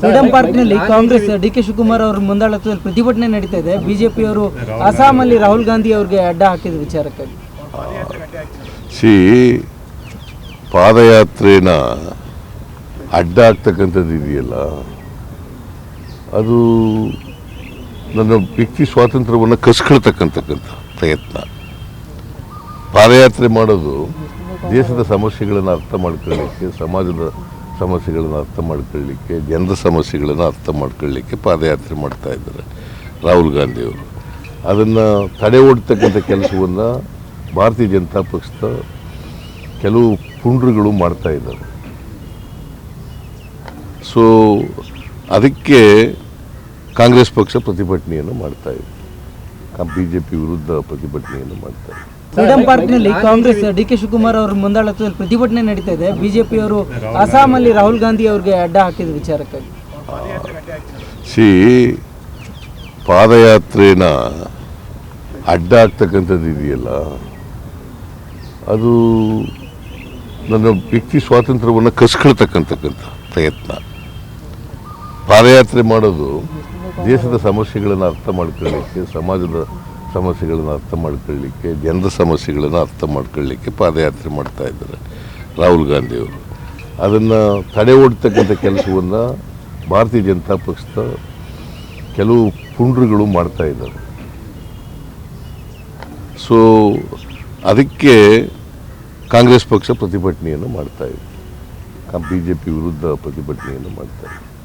Freedom ಪಾರ್ಕ್ನಲ್ಲಿ Congress D K Shivakumar ಅವರ ಮುಂದಾಳತ್ವದಲ್ಲಿ ಪ್ರತಿಭಟನೆ ನಡೀತಾ ಇದೆ. ಬಿಜೆಪಿಯವರು ಅಸ್ಸಾಮಲ್ಲಿ ರಾಹುಲ್ ಗಾಂಧಿ ಅವ್ರಿಗೆ ಅಡ್ಡ ಹಾಕಿದ ವಿಚಾರಕ್ಕಾಗಿ. ಸಿ, ಪಾದಯಾತ್ರೆನ ಅಡ್ಡ ಆಗ್ತಕ್ಕಂಥದ್ದು ಇದೆಯಲ್ಲ? ಅದು ನನ್ನ ವ್ಯಕ್ತಿ ಸ್ವಾತಂತ್ರ್ಯವನ್ನು ಕಸ್ಕೊಳ್ತಕ್ಕಂಥಕ್ಕಂಥ ಪ್ರಯತ್ನ. ಪಾದಯಾತ್ರೆ ಮಾಡೋದು ದೇಶದ ಸಮಸ್ಯೆಗಳನ್ನು ಅರ್ಥ ಮಾಡ್ಕೊಳ್ಳಿಕ್ಕೆ, ಸಮಾಜದ ಸಮಸ್ಯೆಗಳನ್ನು ಅರ್ಥ ಮಾಡ್ಕೊಳ್ಳಿಕ್ಕೆ, ಜನರ ಸಮಸ್ಯೆಗಳನ್ನು ಅರ್ಥ ಮಾಡ್ಕೊಳ್ಳಿಕ್ಕೆ ಪಾದಯಾತ್ರೆ ಮಾಡ್ತಾ ಇದ್ದಾರೆ ರಾಹುಲ್ ಗಾಂಧಿಯವರು. ಅದನ್ನು ತಡೆ ಓಡ್ತಕ್ಕಂಥ ಕೆಲಸವನ್ನು ಭಾರತೀಯ ಜನತಾ ಪಕ್ಷದ ಕೆಲವು ಪುಂಡ್ರುಗಳು ಮಾಡ್ತಾ ಇದ್ದಾರೆ. ಸೊ ಅದಕ್ಕೆ ಕಾಂಗ್ರೆಸ್ ಪಕ್ಷ ಪ್ರತಿಭಟನೆಯನ್ನು ಮಾಡ್ತಾ ಇದೆ. ಬಿ ಜೆ ಪಿ ವಿರುದ್ಧ ಪ್ರತಿಭಟನೆಯನ್ನು ಮಾಡ್ತಾ ಇದೆ. ಫ್ರೀಡಂ ಪಾರ್ಕ್ನಲ್ಲಿ ಕಾಂಗ್ರೆಸ್ ಡಿ ಕೆ ಶಿವಕುಮಾರ್ ಅವರ ಮುಂದಾಳತ್ವದಲ್ಲಿ ಪ್ರತಿಭಟನೆ ನಡೀತಾ ಇದೆ. ಬಿಜೆಪಿ ಅವರು ಅಸ್ಸಾಂ ಅಲ್ಲಿ ರಾಹುಲ್ ಗಾಂಧಿ ಅವ್ರಿಗೆ ಅಡ್ಡ ಹಾಕಿದ ವಿಚಾರಕ್ಕಾಗಿ. ಸಿ ಪಾದಯಾತ್ರೆನ ಅಡ್ಡ ಆಗ್ತಕ್ಕಂಥದ್ದು ಇದೆಯಲ್ಲ ಅದು ನನ್ನ ವ್ಯಕ್ತಿ ಸ್ವಾತಂತ್ರ್ಯವನ್ನು ಕಸ್ಕೊಳ್ತಕ್ಕಂಥಕ್ಕಂಥ ಪ್ರಯತ್ನ. ಪಾದಯಾತ್ರೆ ಮಾಡೋದು ದೇಶದ ಸಮಸ್ಯೆಗಳನ್ನು ಅರ್ಥ ಮಾಡ್ಕೊಳ್ಳಿಕ್ಕೆ ಸಮಾಜದ ಸಮಸ್ಯೆಗಳನ್ನು ಅರ್ಥ ಮಾಡ್ಕೊಳ್ಳಿಕ್ಕೆ, ಜನರ ಸಮಸ್ಯೆಗಳನ್ನು ಅರ್ಥ ಮಾಡ್ಕೊಳ್ಳಿಕ್ಕೆ ಪಾದಯಾತ್ರೆ ಮಾಡ್ತಾ ಇದ್ದಾರೆ ರಾಹುಲ್ ಗಾಂಧಿಯವರು. ಅದನ್ನು ತಡೆ ಓಡ್ತಕ್ಕಂಥ ಕೆಲಸವನ್ನು ಭಾರತೀಯ ಜನತಾ ಪಕ್ಷದ ಕೆಲವು ಪುಂಡ್ರುಗಳು ಮಾಡ್ತಾ ಇದ್ದಾರೆ. ಸೊ ಅದಕ್ಕೆ ಕಾಂಗ್ರೆಸ್ ಪಕ್ಷ ಪ್ರತಿಭಟನೆಯನ್ನು ಮಾಡ್ತಾ ಇದೆ. ಬಿ ಜೆ ಪಿ ವಿರುದ್ಧ ಪ್ರತಿಭಟನೆಯನ್ನು ಮಾಡ್ತಾ ಇದೆ.